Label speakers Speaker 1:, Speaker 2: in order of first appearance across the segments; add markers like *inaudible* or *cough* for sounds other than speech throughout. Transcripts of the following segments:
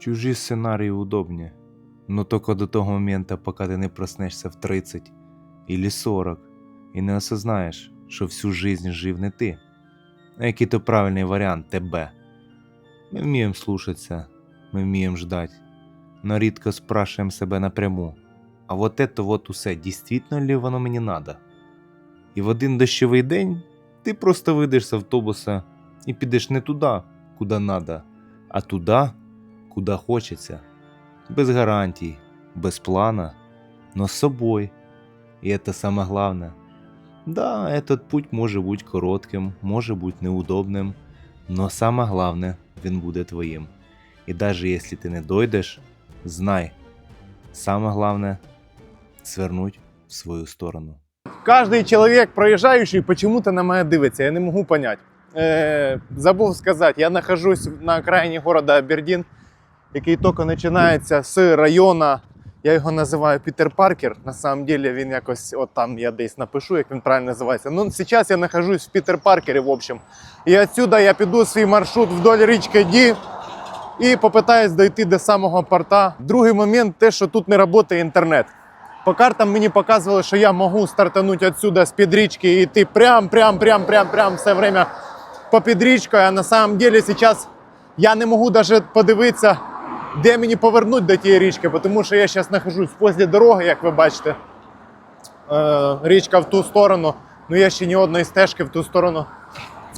Speaker 1: Чужі сценарії удобні, но только до того момента, пока ти не проснешся в 30 или 40 і не осознаєш, що всю жизнь жив не ти. А який то правильний варіант тебе. Ми вміємо слушатися, ми вміємо ждать, но рідко спрашуємо себе напряму. А вот это вот усе, дійсно ли воно мені надо? І в один дощовий день ти просто вийдеш з автобуса і підеш не туди, куди надо, а туди, куди хочеться. Без гарантій, без плана, но з собою. І це саме головне. Да, этот путь може бути коротким, може бути неудобним, но саме головне, він буде твоїм. І навіть якщо ти не дойдеш, знай, саме головне свернуть в свою сторону.
Speaker 2: Кожний чоловік, проїжджаючий, почему-то на мене дивиться. Я не можу понять. Е, забув сказати, я нахожусь на окраїні города Абердін, який тільки починається з району. Я його називаю Пітер Паркер. На самом деле він якось от там я десь напишу, як він правильно називається. Ну, зараз я нахожусь в Пітер Паркері, в общем. І отсюда я піду свій маршрут вдоль річки Ді і попитаюсь дойти до самого порта. Другий момент те, що тут не працює інтернет. По картам мені показували, що я можу стартанути отсюда з під річки і йти прям, прям, прям, прям, прям все время по під річкою. А на самом деле зараз я не можу навіть подивитися, де мені повернуть до тієї річки, тому що я зараз знаходжусь возле дороги, як ви бачите. Е, річка в ту сторону. Ну я ще ні одної стежки в ту сторону.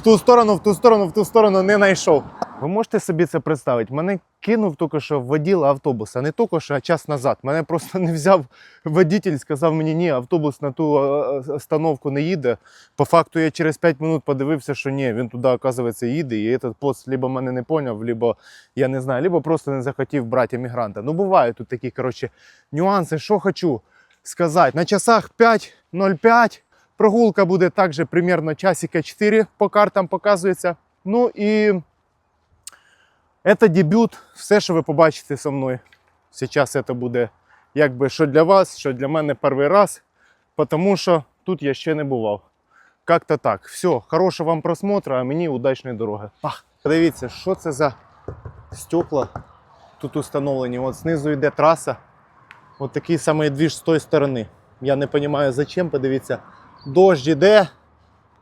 Speaker 2: Ту сторону, в ту сторону, в ту сторону не знайшов. Ви можете собі це представити? Мене кинув тільки що воділа автобуса, не тільки що, а час назад. Мене просто не взяв водитель, сказав мені, ні, автобус на ту е, е, остановку не їде. По факту я через 5 минут подивився, що ні, він туди, оказується, їде, і цей пост либо мене не поняв, либо я не знаю, либо просто не захотів брати емігранта. Ну, бувають тут такі, коротше, нюанси. Що хочу сказати. На часах 5.05 прогулка буде також примерно часика 4 по картам показується. Ну і це дебют, все, що ви побачите зі мною. Зараз це буде якби що для вас, що для мене перший раз, тому що тут я ще не бував. Как-то так. Все, хорошого вам просмотру, а мені удачної дороги. Пах. Подивіться, що це за стекла тут установлені. От знизу йде траса. От такий самий двіж з тої сторони. Я не розумію, зачем. Подивіться, дощ іде.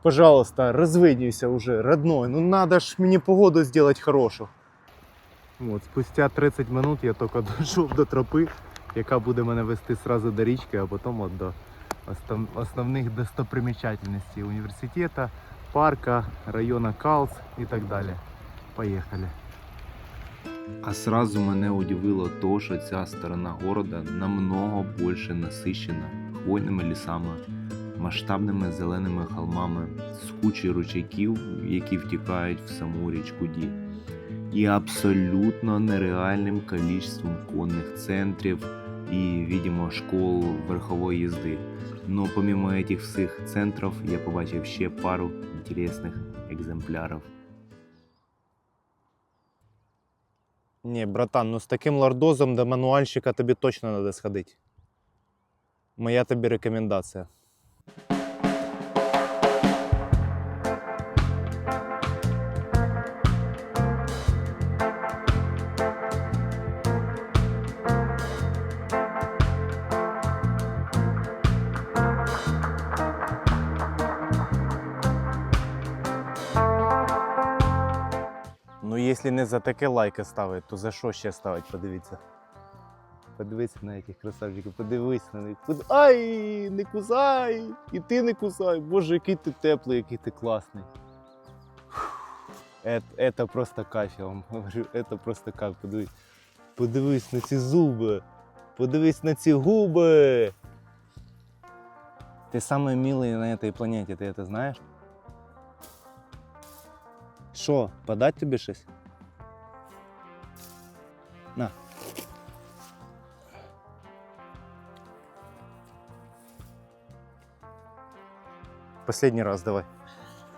Speaker 2: Пожалуйста, розвиднюйся уже, родной. Ну надо ж мені погоду зробити хорошу. От, спустя 30 минут я тільки *laughs* дійшов до тропи, яка буде мене вести сразу до річки, а потім от до основних достопримечательностей університету, парка, району Калс і так далі. Поїхали.
Speaker 1: А сразу мене удивило то, що ця сторона города намного більше насищена хвойними лісами, масштабними зеленими холмами, з кучею ручейків, які втікають в саму річку Ді, і абсолютно нереальним кількістю конних центрів і, видимо, школ верхової їзди. Но помимо этих всіх центрів я побачив ще пару інтересних екземплярів.
Speaker 2: Ні, братан, ну з таким лордозом до мануальщика тобі точно треба сходити. Моя тобі рекомендація. Ну, якщо не за таке лайки ставить, то за що ще ставить? Подивіться. Подивіться на яких красавчиків, подивись на них. Под- Ай, не кусай! І ти не кусай. Боже, який ти теплий, який ти класний. Це просто кайф, я вам говорю, це просто кайф. Подивись. Подивись на ці зуби. Подивись на ці губи. Ти самый милый на этой планеті, ти це знаєш? Що, подать тобі щось? На. Последний раз давай.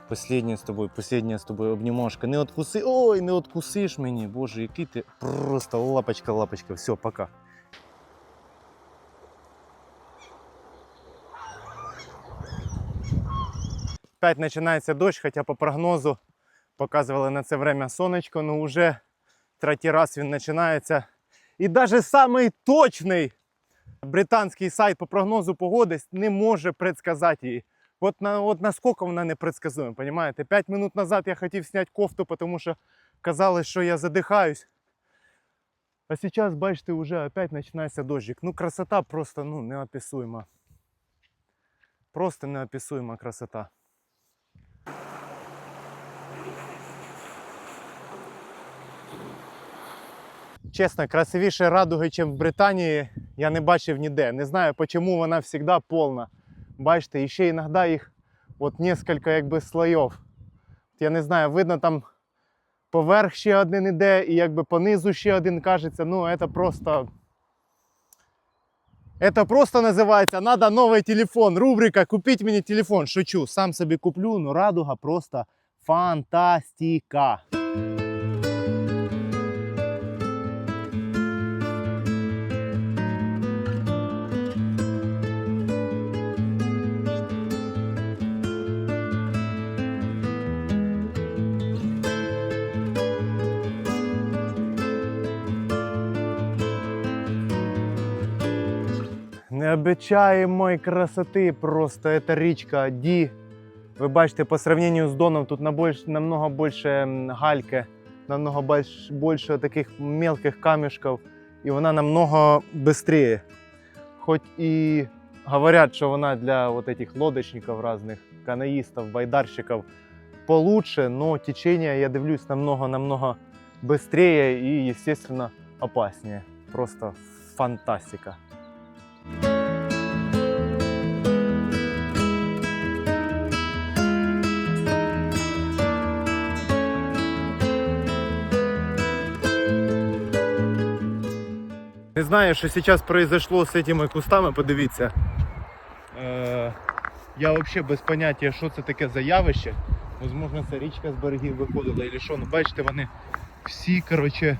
Speaker 2: Последнє з тобою, последнє з тобою обнімашка. Не откуси. Ой, не откусиш мені. Боже, який ти просто лапочка, лапочка. Все, пока. Опять починається дощ, хоча по прогнозу показували на це время сонечко, ну вже третій раз він починається. І навіть самий точний британський сайт по прогнозу погоди не може предсказати її. От, на, от наскільки вона непредсказуема, понимаете? П'ять минут назад я хотів зняти кофту, тому що казалось, що я задихаюсь. А зараз, бачите, вже опять починається дощик. Ну, красота просто ну, неописуема. Просто неописуема красота. Чесно, красивіше радуги, ніж в Британії, я не бачив ніде. Не знаю, чому вона завжди повна. Бачите, і ще іноді їх от несколько якби слоїв. Я не знаю, видно там поверх ще один іде, і якби понизу ще один кажеться. Ну, це просто. Это просто називається «Надо новий телефон. Рубрика Купіть мені телефон. Шучу, сам собі куплю, ну радуга просто фантастика. Необичаємої красоти просто эта річка Ді. Ви бачите, по сравнению з Доном тут на больш, намного більше м, гальки, намного больш, більше таких мелких камішків, і вона намного швидше. Хоч і говорять, що вона для вот этих лодочників різних, канаїстів, байдарщиків получше, но течение, я дивлюсь, намного-намного быстрее и, естественно, опаснее. Просто фантастика. Знаю, що зараз произошло з цими кустами, подивіться. Е, я взагалі без поняття, що це таке за явище. Можливо, це річка з берегів виходила, або що. Ну, бачите, вони всі, коротше,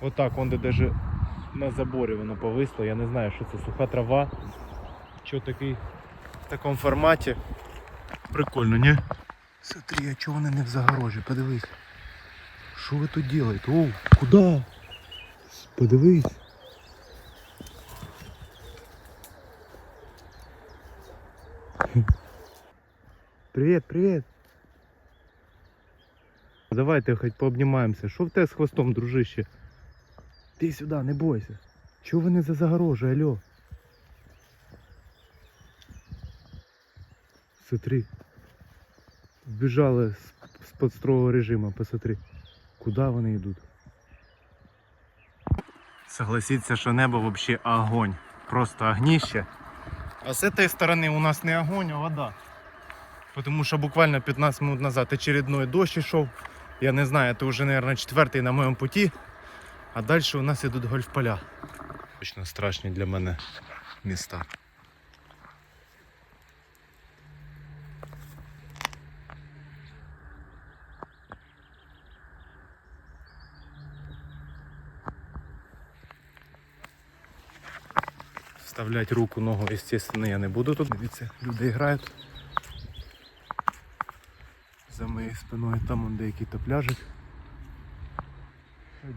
Speaker 2: отак, вон де даже на заборі воно повисло. Я не знаю, що це суха трава. Що такий в такому форматі. Прикольно, ні? Смотри, а чого вони не в загорожі? Подивись. Що ви тут робите? Оу, куди? Подивись. Привіт, привіт. Давайте хоч пообнімаємося. Що в тебе з хвостом, дружище? Ти сюди, не бойся. Чого ви не за загорожі, алло? Смотри. Вбіжали з, під строгого режиму, посмотри. Куди вони йдуть? Согласіться, що небо взагалі огонь. Просто огнище. А з цієї сторони у нас не огонь, а вода. Потому що буквально 15 минут назад очередной дощ йшов. Я не знаю, это уже, наверное, четвертий на моєму путі. А далі у нас ідуть гольф-поля. Точно страшні для мене міста. Вставлять руку, ногу, естественно, я не буду тут. Дивіться, люди грають. За моєю спиною там он деякий то пляжик.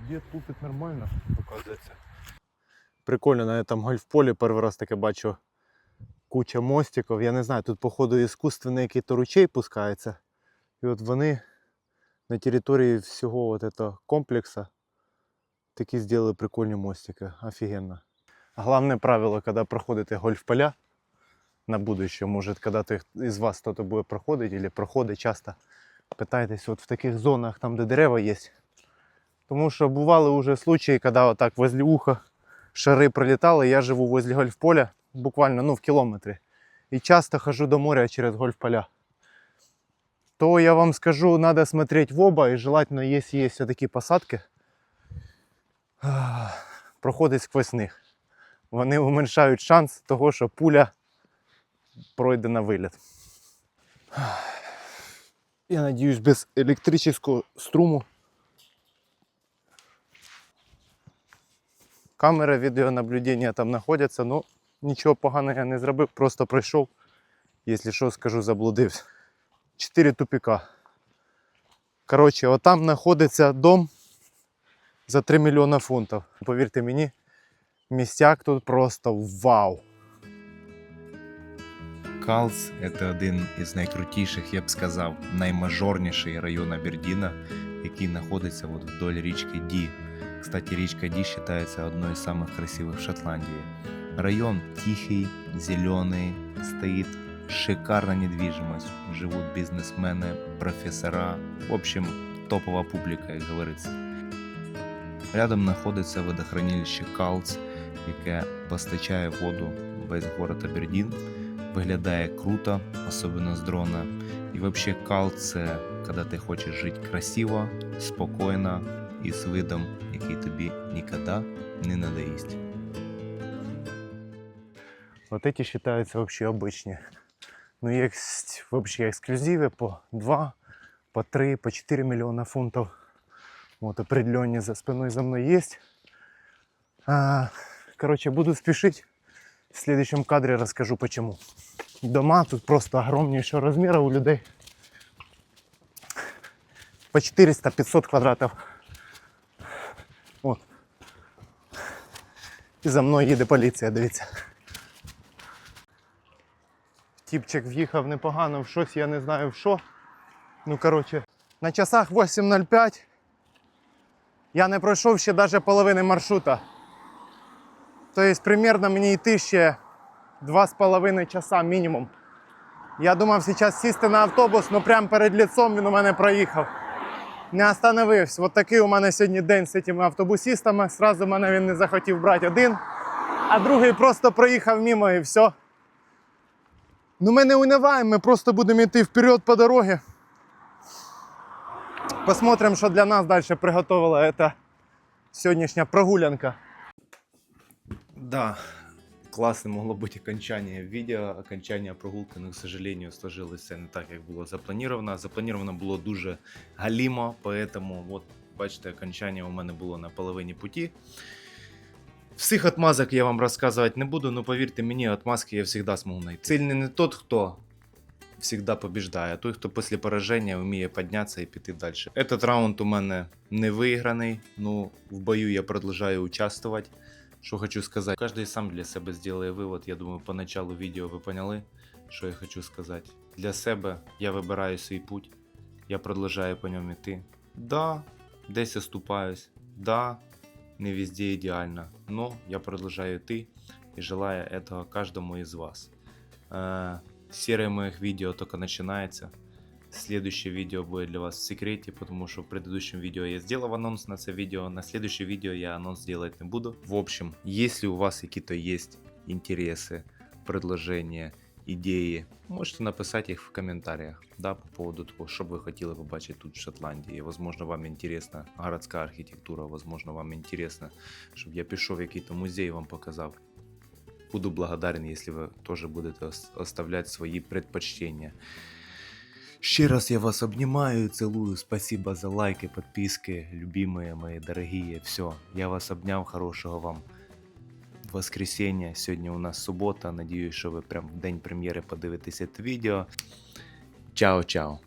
Speaker 2: Дід тупить нормально, показується. Прикольно на этом гольф-полі перший раз таке бачу куча мостиків. Я не знаю, тут походу іскусственний який-то ручей пускається. І от вони на території всього от этого комплексу такі зробили прикольні мостики. Офігенно. Главное правило, когда проходите гольф-поля на будущее, может, когда-то из вас кто-то будет проходить или проходить часто, питайтесь вот в таких зонах, там, де дерева є. Тому що бували вже случаї, коли отак возле уха шари прилітали. Я живу возле гольф-поля, буквально ну, в кілометрі. І часто хожу до моря через гольф-поля. То я вам скажу, надо смотреть в оба, и желательно, если есть все-таки посадки, проходить сквозь них. Вони уменьшають шанс того, що пуля пройде на виліт. Я надіюсь, без електричного струму. Камери відеонаблюдення там знаходяться, ну нічого поганого я не зробив, просто пройшов. Якщо що, скажу, заблудився. Чотири тупіка. Коротше, отам знаходиться дом, за 3 мільйони фунтів. Повірте мені, містяк тут просто вау.
Speaker 1: Калц це один із найкрутіших, я б сказав, наймажорніший район Абердіна, який знаходиться от вдоль річки Ді. Кстати, річка Ді вважається одною з самых красивих в Шотландії. Район тихий, зеленый, стоит шикарная недвижимость, живут бизнесмены, профессора, в общем, топовая публика, як говориться. Рядом знаходиться водохранилище Калц, яке постачає воду в весь город Абердін. Виглядає круто, особливо з дрона. І взагалі кал це коли ти хочеш жити красиво, спокійно і з видом, який тобі ніколи не надоїсть.
Speaker 2: Вот эти считаются вообще обычные. Ну, есть вообще эксклюзивы по 2, по 3, по 4 миллиона фунтов. Вот определенные за спиной за мной есть. А, короче, буду спешить. В следующем кадре расскажу почему. Дома тут просто огромнейшего размера у людей. По 400-500 квадратов. Вот. І за мною їде поліція, дивіться. Тіпчик в'їхав непогано в щось, я не знаю в що. Ну, коротше, на часах 8.05 я не пройшов ще навіть половини маршрута. Тобто, примерно мені йти ще 2,5 часа мінімум. Я думав зараз сісти на автобус, але прямо перед ліцом він у мене проїхав. Не остановився. От такий у мене сьогодні день з цими автобусістами. Сразу мене він не захотів брати один, а другий просто проїхав мимо і все. Ну ми не униваємо, ми просто будемо йти вперед по дорозі. Посмотрим, що для нас далі приготувала ця сьогоднішня прогулянка.
Speaker 1: Да, класне могло бути окончання відео, окончання прогулки, но, к сожалению, сложилося не так, як було заплановано. Заплановано було дуже галімо, поэтому, от, бачите, окончання у мене було на половині путі. Всіх отмазок я вам розказувати не буду, но повірте мені, отмазки я завжди зможу знайти. Сильний не тот, хто всегда побіждає, а той, хто після пораження вміє піднятися і піти далі. Этот раунд у мене не виграний, ну в бою я продовжую участвувати. Що хочу сказати, кожен сам для себе зробить вивод. Я думаю, по началу відео ви поняли, що я хочу сказати. Для себе я вибираю свій путь, я продовжую по ньому йти. Да, десь оступаюсь, да, не везде ідеально, но я продовжую йти і желаю этого каждому из вас. Э, серия моих видео только начинается. Следующее видео будет для вас в секрете, потому что в предыдущем видео я сделал анонс на это видео. На следующее видео я анонс делать не буду. В общем, если у вас какие-то есть интересы, предложения, идеи, можете написать их в комментариях, да, по поводу того, что бы вы хотели побачить тут в Шотландии. Возможно, вам интересна городская архитектура, возможно, вам интересно, чтобы я пішов в який-то музей вам показав. Буду благодарен, если вы тоже будете ос- оставлять свои предпочтения. Ще раз я вас обнимаю, целую. Спасибо за лайки, подписки, любимые мои дорогие. Все, я вас обняв, хорошего вам воскресенья. Сьогодні у нас субота. Надіюсь, що ви прям в день прем'єри подивитеся це відео. Чао-чао.